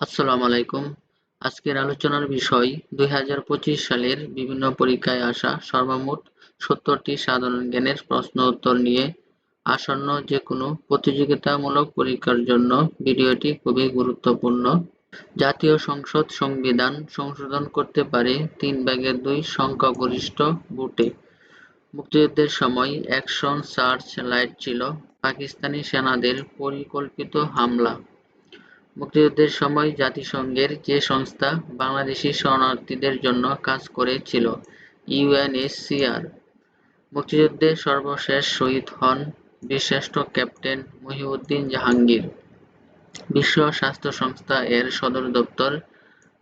আসসালামু আলাইকুম। আজকের আলোচনার বিষয়, দুই হাজার পঁচিশ সালের বিভিন্ন পরীক্ষায় আসা সর্বমোট সত্তরটি সাধারণ জ্ঞানের প্রশ্ন উত্তর নিয়ে আসন্ন যে কোনো প্রতিযোগিতামূলক পরীক্ষার জন্য ভিডিওটি খুবই গুরুত্বপূর্ণ। জাতীয় সংসদ সংবিধান সংশোধন করতে পারে তিন ভাগের দুই সংখ্যাগরিষ্ঠ ভোটে। মুক্তিযুদ্ধের সময় অ্যাকশন সার্চ লাইট ছিল পাকিস্তানি সেনাদের পরিকল্পিত হামলা। মুক্তিযুদ্ধের সময় জাতিসংঘের যে সংস্থা বাংলাদেশি শরণার্থীদের জন্য কাজ করেছিল ইউএনএইচসিআর মুক্তিযুদ্ধে সর্বশেষ শহীদ হন বীরশ্রেষ্ঠ ক্যাপ্টেন মহিউদ্দিন জাহাঙ্গীর। বিশ্ব স্বাস্থ্য সংস্থা এর সদর দপ্তর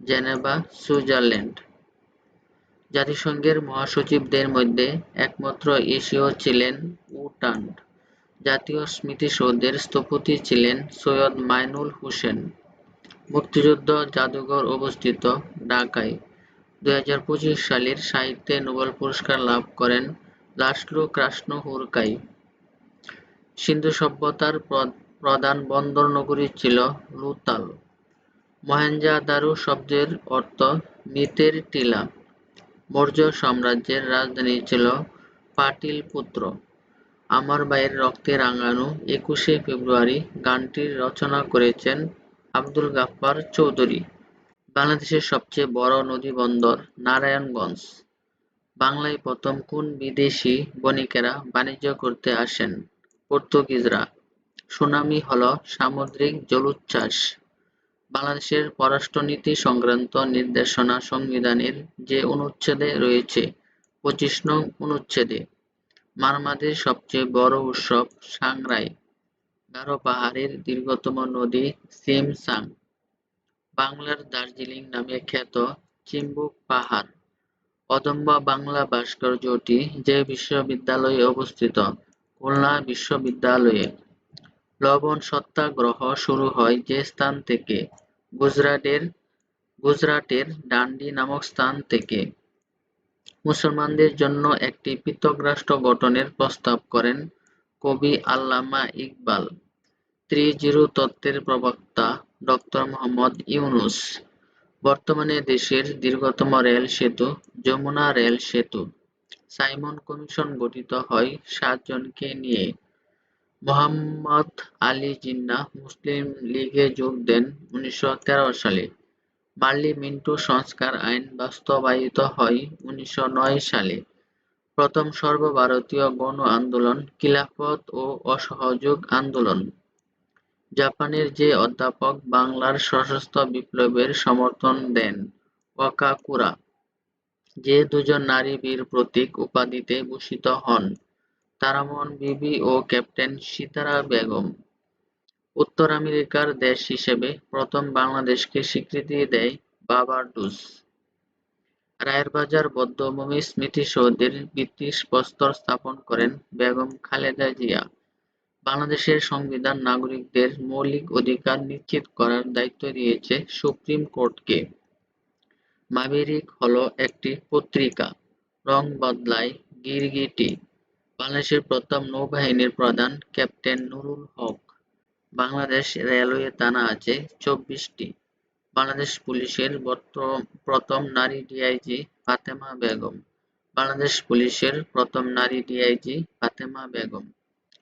জেনেভা, সুইজারল্যান্ড। জাতিসংঘের মহাসচিবদের মধ্যে একমাত্র এশীয় ছিলেন উ টান্ট জাতীয় স্মৃতিসৌধের স্থপতি ছিলেন সৈয়দ মাইনুল হোসেন। মুক্তিযুদ্ধ জাদুঘর অবস্থিত ঢাকায়। দুই হাজার পঁচিশ সালের সাহিত্যে নোবেল পুরস্কার লাভ করেন লাসলো ক্রাস্নোহুরকাই সিন্ধু সভ্যতার প্রধান বন্দর নগরী ছিল লুতাল মহেঞ্জোদারো শব্দের অর্থ মৃতের টিলা মৌর্য সাম্রাজ্যের রাজধানী ছিল পাটিলপুত্র। আমার ভাইয়ের রক্তে রাঙানো একুশে ফেব্রুয়ারি গানটির রচনা করেছেন আব্দুল গাফফার চৌধুরী। বাংলাদেশের সবচেয়ে বড় নদীবন্দর নারায়ণগঞ্জ। বাংলায় প্রথম কোন বিদেশি বণিকেরা বাণিজ্য করতে আসেন? পর্তুগিজরা। সুনামি হল সামুদ্রিক জলোচ্ছ্বাস। বাংলাদেশের পররাষ্ট্রনীতি সংক্রান্ত নির্দেশনা সংবিধানের যে অনুচ্ছেদে রয়েছে, পঁচিশ নং অনুচ্ছেদে। মারমাদের সবচেয়ে বড় উৎসব সাংরাই, গারো পাহাড়ের দীর্ঘতম নদী সিমসাং, বাংলার দার্জিলিং নামে খ্যাত চিম্বুক পাহাড়, অদম্য বাংলা ভাস্কর্যটি যে বিশ্ববিদ্যালয়ে অবস্থিত, খুলনা বিশ্ববিদ্যালয়ে। লবণ সত্যাগ্রহ শুরু হয় যে স্থান থেকে, গুজরাটের গুজরাটের ডান্ডি নামক স্থান থেকে। মুসলমানদের জন্য একটি পৃথক রাষ্ট্র গঠনের প্রস্তাব করেন কবি আল্লামা ইকবাল। ত্রিজিরু তত্ত্বের প্রবক্তা ডক্টর মোহাম্মদ ইউনুস। বর্তমানে দেশের দীর্ঘতম রেল সেতু, যমুনা রেল সেতু। সাইমন কমিশন গঠিত হয় সাতজনকে নিয়ে। মোহাম্মদ আলী জিন্নাহ মুসলিম লীগে যোগ দেন উনিশশো তেরো সালে। মার্লি মিন্টু সংস্কার আইন বাস্তবায়িত হয় উনিশশো নয় সালে। প্রথম সর্বভারতীয় গণ আন্দোলন, খিলাফত ও অসহযোগ আন্দোলন। জাপানের যে অধ্যাপক বাংলার সশস্ত্র বিপ্লবের সমর্থন দেন ওয়াকাকুরা যে দুজন নারী বীর প্রতীক উপাধিতে ভূষিত হন তারামন বিবি ও ক্যাপ্টেন সিতারা বেগম। উত্তর আমেরিকার দেশ হিসেবে প্রথম বাংলাদেশকে স্বীকৃতি দেয় বার্বাডোস রায়ের বাজার বধ্যভূমি স্মৃতিসৌধের ভিত্তিপ্রস্তর স্থাপন করেন বেগম খালেদা জিয়া। বাংলাদেশের সংবিধান নাগরিকদের মৌলিক অধিকার নিশ্চিত করার দায়িত্ব দিয়েছে সুপ্রিম কোর্টকে। মাভেরিক হলো একটি পত্রিকা, রং বদলায় গিরগিটি। বাংলাদেশের প্রথম নৌবাহিনীর প্রধান ক্যাপ্টেন নুরুল হক। বাংলাদেশ রেলওয়ে থানা আছে চব্বিশটি। বাংলাদেশ পুলিশের প্রথম নারী ডিআইজি ফাতেমা বেগম। বাংলাদেশ পুলিশের প্রথম নারী ডিআইজি ফাতেমা বেগম।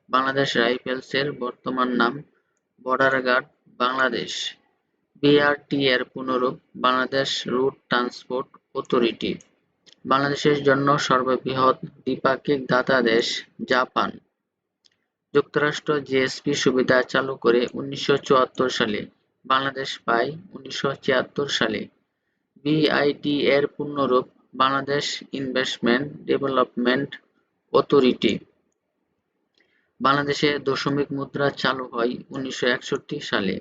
বাংলাদেশ রাইফেলসের বর্তমান নাম বর্ডার গার্ড বাংলাদেশ বিআরটি এর পুনরূপ বাংলাদেশ রুট ট্রান্সপোর্ট অথরিটি। বাংলাদেশের জন্য সর্ববৃহৎ দ্বিপাক্ষিক দাতা দেশ জাপান। যুক্তরাষ্ট্র জিএসপি সুবিধা চালু করে উনিশশো চুয়াত্তর সালে, বাংলাদেশ পায় উনিশশো ছিয়াত্তর সালে। বিআইটি এর পূর্ণরূপ বাংলাদেশ ইনভেস্টমেন্ট ডেভেলপমেন্ট অথরিটি। বাংলাদেশে দশমিক মুদ্রা চালু হয় উনিশশো একষট্টি সালে।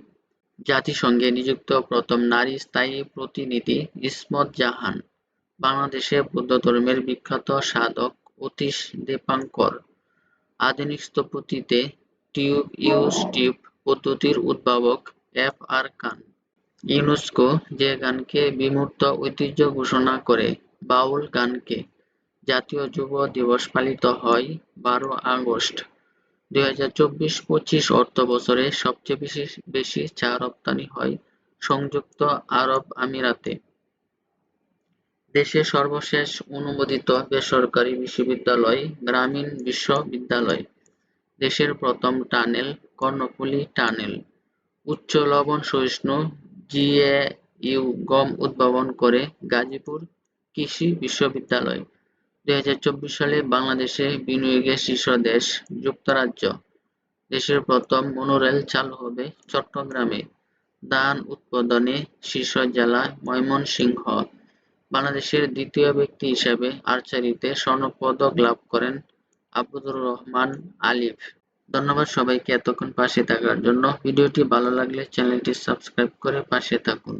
জাতিসংঘে নিযুক্ত প্রথম নারী স্থায়ী প্রতিনিধি ইসমত জাহান। বাংলাদেশে বৌদ্ধ ধর্মের বিখ্যাত সাধক অতীশ দীপাঙ্কর। আধুনিক স্থপতিতে টিউব ইউজ টিউব পদ্ধতির উদ্ভাবক এফ আর খান। ইউনেস্কো যে গানকে বিমূর্ত ঐতিহ্য ঘোষণা করে, বাউল গানকে জাতীয় যুব দিবস পালিত হয় বারো আগস্ট। দুই হাজার চব্বিশ পঁচিশ অর্থবছরে সবচেয়ে বেশি বেশি চা রপ্তানি হয় সংযুক্ত আরব আমিরাতে। দেশের সর্বশেষ অনুমোদিত বেসরকারি বিশ্ববিদ্যালয় গ্রামীণ বিশ্ববিদ্যালয়। দেশের প্রথম টানেল কর্ণফুলী টানেল। উচ্চ লবণ সহিষ্ণু জিএ ইউ গম উদ্ভাবন করে গাজীপুর কৃষি বিশ্ববিদ্যালয়। দুই হাজার চব্বিশ সালে বাংলাদেশে বিনিয়োগের শীর্ষ দেশ যুক্তরাজ্য। দেশের প্রথম মনোরেল চালু হবে চট্টগ্রামে। ধান উৎপাদনে শীর্ষ জেলা ময়মনসিংহ। বাংলাদেশের দ্বিতীয় ব্যক্তি হিসেবে আর্চারিতে স্বর্ণপদক লাভ করেন আব্দুর রহমান আলিফ। ধন্যবাদ সবাইকে এতক্ষণ পাশে থাকার জন্য। ভিডিওটি ভালো লাগলে চ্যানেলটি সাবস্ক্রাইব করে পাশে থাকুন।